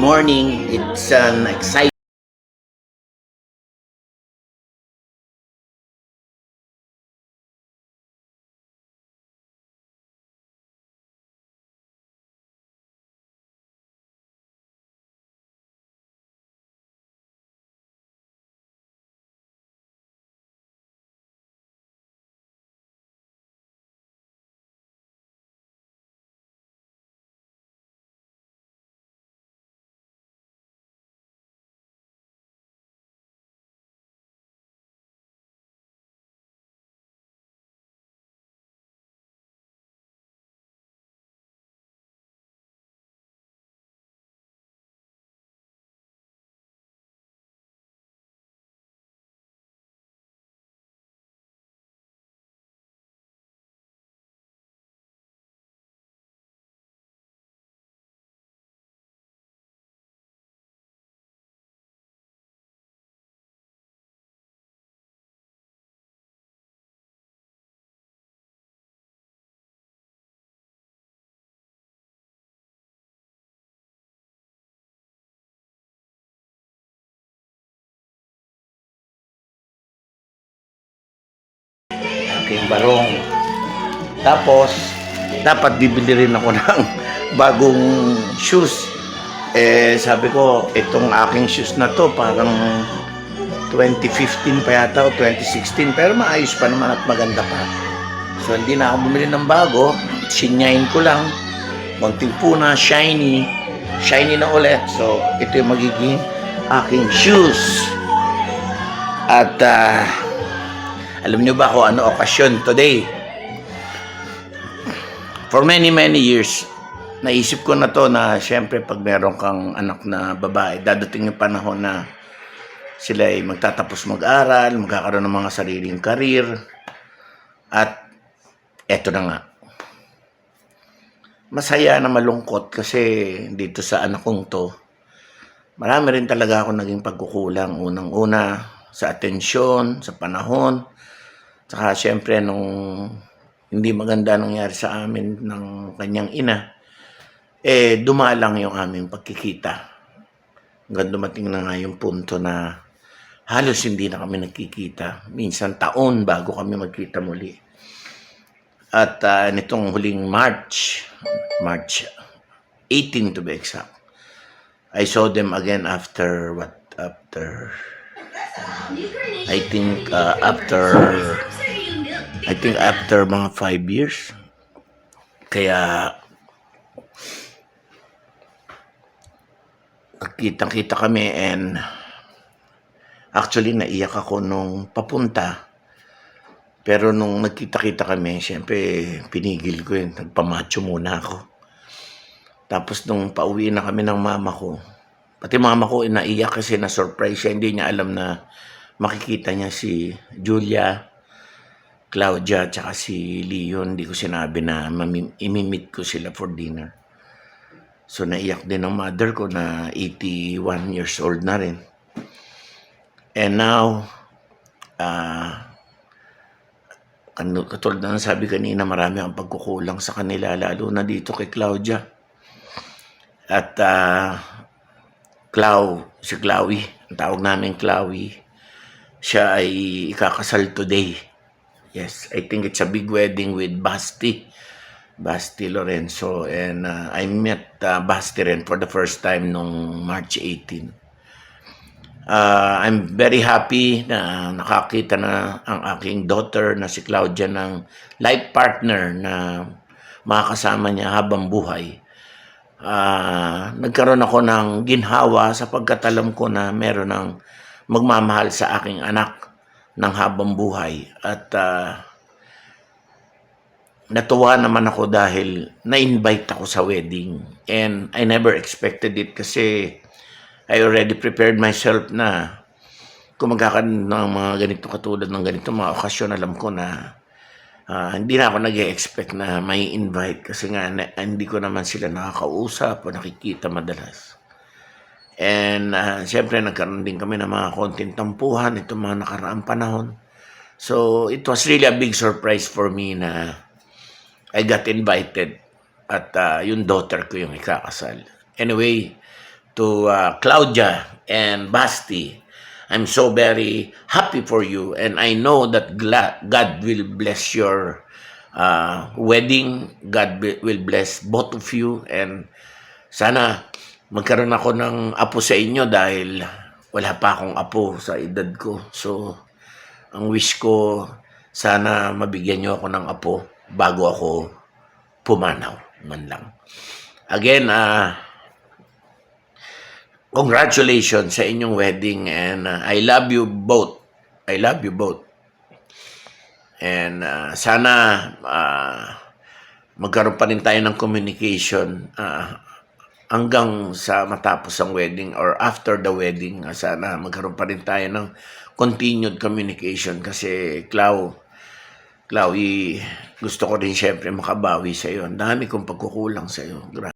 morning. It's an exciting aking barong. Tapos, dapat bibili rin ako ng bagong shoes. Eh, sabi ko, itong aking shoes na to, parang 2015 pa yata o 2016. Pero maayos pa naman at maganda pa. So, hindi na ako bumili ng bago. Sinyain ko lang. Konting puna, shiny. Shiny na ulit. So, ito yung magiging aking shoes. At, ah, alam niyo ba kung ano okasyon today? For many, many years, naisip ko na to na syempre pag meron kang anak na babae, dadating yung panahon na sila ay magtatapos mag-aral, magkakaroon ng mga sariling karir. At eto na nga. Masaya na malungkot kasi dito sa anak kong to, marami rin talaga ako naging pagkukulang. Unang-una, sa atensyon, sa panahon, Tsaka syempre nung hindi maganda nangyari sa amin ng kanyang ina, eh dumalang yung aming pagkikita. Hanggang dumating na nga yung punto na halos hindi na kami nagkikita. Minsan taon bago kami magkita muli. At ah, nitong huling March, March 18 to be exact, I saw them again after what? After I think uh, after I think after mga five years. Kaya kitang-kita kami and actually naiyak ako nung papunta. Pero nung nagkita-kita kami, syempre pinigil ko yun. Nagpamacho muna ako. Tapos nung pauwi na kami ng mama ko, pati mama ko naiyak kasi na-surprise siya. Hindi niya alam na makikita niya si Julia, Claudia, tsaka si Leon. Hindi ko sinabi na imimit ko sila for dinner. So naiyak din ang mother ko na 81 years old na rin. And now, ano, katulad na sabi kanina, marami ang pagkukulang sa kanila, lalo na dito kay Claudia. At ah, Clau, si Clawy, ang tawag namin Clawy, siya ay ikakasal today. Yes, I think it's a big wedding with Basti. Basti Lorenzo. And uh, I met uh, Basti rin for the first time nung March 18. Uh, I'm very happy na nakakita na ang aking daughter na si Claudia ng life partner na makakasama niya habang buhay. Ah, nagkaroon ako ng ginhawa sapagkat alam ko na meron ng magmamahal sa aking anak ng habang buhay. At ah, natuwa naman ako dahil na-invite ako sa wedding. And I never expected it kasi I already prepared myself na kung magkakaroon ng mga ganito katulad ng ganito mga okasyon, alam ko na ah, hindi na ako nag expect na may invite kasi nga na, hindi ko naman sila nakakausap o nakikita madalas. And ah, siyempre nagkaroon din kami ng mga konting tampuhan itong mga nakaraang panahon. So it was really a big surprise for me na I got invited at ah, yung daughter ko yung ikakasal. Anyway, to uh, Claudia and Basti. I'm so very happy for you and I know that God will bless your uh, wedding. God will bless both of you and sana magkaroon ako ng apo sa inyo dahil wala pa akong apo sa edad ko. So, ang wish ko, sana mabigyan niyo ako ng apo bago ako pumanaw man lang. Again, ah, congratulations sa inyong wedding and ah, I love you both. I love you both. And ah, sana ah, magkaroon pa rin tayo ng communication ah, hanggang sa matapos ang wedding or after the wedding. ah, sana magkaroon pa rin tayo ng continued communication kasi Clau, Clau, gusto ko din syempre makabawi sa iyo. Ang dami kong pagkukulang sa iyo. Gra-